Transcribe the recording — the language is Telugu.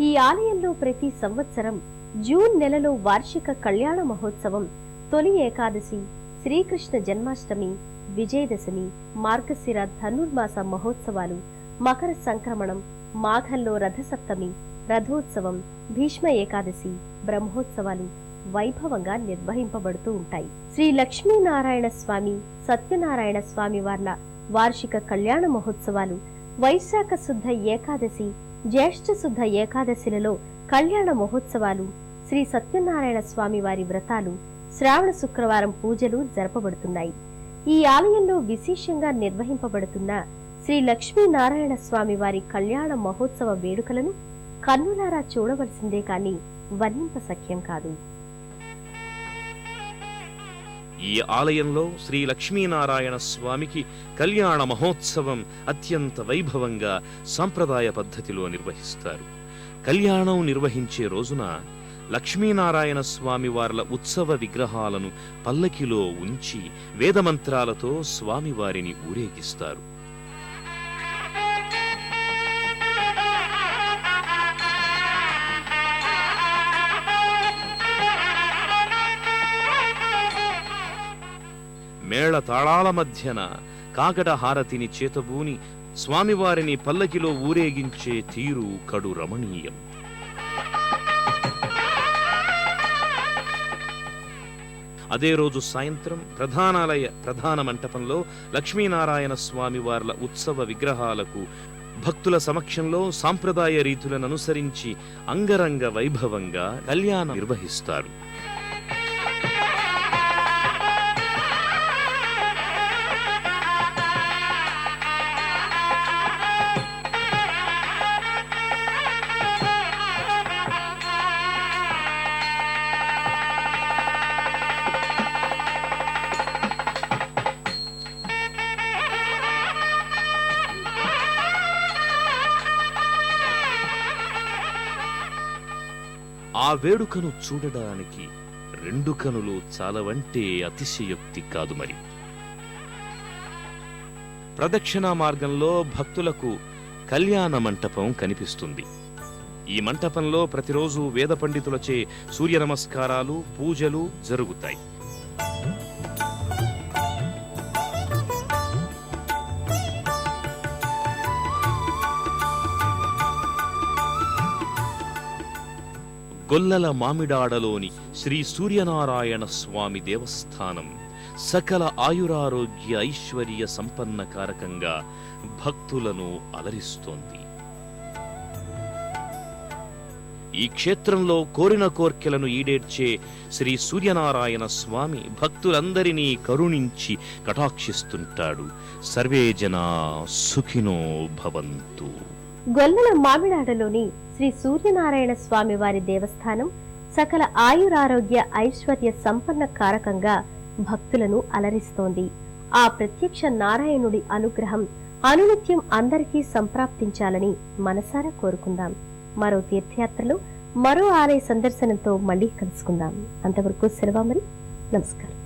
ఈ ఆలయంలో ప్రతి సంవత్సరం జూన్ నెలలో వార్షిక కళ్యాణ మహోత్సవం తొలి ఏకాదశి శ్రీకృష్ణ జన్మాష్టమి విజయదశమి మార్గశిర ధనుర్మాస మహోత్సవాలు మకర సంక్రమణం మాఘంలో రథసప్తమి రథోత్సవం భీష్మ ఏకాదశి బ్రహ్మోత్సవాలు వైభవంగా నిర్వహింపబడుతూ ఉంటాయి. శ్రీ లక్ష్మీనారాయణ స్వామి సత్యనారాయణ స్వామి వార్ల వార్షిక కళ్యాణ మహోత్సవాలు వైశాఖ శుద్ధ ఏకాదశి జ్యేష్ఠ శుద్ధ ఏకాదశిలలో కళ్యాణ మహోత్సవాలు శ్రీ సత్యనారాయణ స్వామి వారి వ్రతాలు శ్రావణ శుక్రవారం పూజలు జరపబడుతున్నాయి. ఈ ఆలయంలో విశేషంగా నిర్వహింపబడుతున్న శ్రీ లక్ష్మీనారాయణ స్వామి వారి కళ్యాణ మహోత్సవ వేడుకలను కన్నులారా చూడవలసిందే కాని వర్ణింప సఖ్యం కాదు. ఈ ఆలయంలో శ్రీ లక్ష్మీనారాయణ స్వామికి కళ్యాణ మహోత్సవం అత్యంత వైభవంగా సాంప్రదాయ పద్ధతిలో నిర్వహిస్తారు. కళ్యాణం నిర్వహించే రోజున లక్ష్మీనారాయణ స్వామి వార్ల ఉత్సవ విగ్రహాలను పల్లకిలో ఉంచి వేదమంత్రాలతో స్వామివారిని ఊరేగిస్తారు. మేళ తాళాల మధ్యన కాకట హారతిని చేతబూని స్వామివారిని పల్లకిలో ఊరేగించే తీరు కడు రమణీయం. అదే రోజు సాయంత్రం ప్రధానాలయ ప్రధాన మంటపంలో లక్ష్మీనారాయణ స్వామి వార్ల ఉత్సవ విగ్రహాలకు భక్తుల సమక్షంలో సాంప్రదాయ రీతులను అనుసరించి అంగరంగ వైభవంగా కళ్యాణం నిర్వహిస్తారు. ఆ వేడుకను చూడడానికి రెండు కనులు చాలవంటే అతిశయోక్తి కాదు మరి. ప్రదక్షిణా మార్గంలో భక్తులకు కళ్యాణ మంటపం కనిపిస్తుంది. ఈ మంటపంలో ప్రతిరోజు వేద పండితులచే సూర్య నమస్కారాలు పూజలు జరుగుతాయి. గొల్లల మామిడాడలోని శ్రీ సూర్యనారాయణ స్వామి దేవస్థానం సకల ఆయురారోగ్య ఐశ్వర్య సంపన్న కారకంగా భక్తులను అలరిస్తోంది. ఈ క్షేత్రంలో కోరిన కోర్కెలను ఈడేర్చే శ్రీ సూర్యనారాయణ స్వామి భక్తులందరినీ కరుణించి కటాక్షిస్తుంటాడు. సర్వే జనా సుఖినో భవంతు. గొల్లల మామిడాడలోని శ్రీ సూర్యనారాయణ స్వామి వారి దేవస్థానం సకల ఆయురారోగ్య ఐశ్వర్య సంపన్న కారకంగా భక్తులను అలరిస్తోంది. ఆ ప్రత్యక్ష నారాయణుడి అనుగ్రహం అనునిత్యం అందరికీ సంప్రాప్తించాలని మనసారా కోరుకుందాం. మరో తీర్థయాత్రలో మరో ఆలయ సందర్శనంతో మళ్ళీ కలుసుకుందాం. అంతవరకు సెలవు మరి నమస్కారం.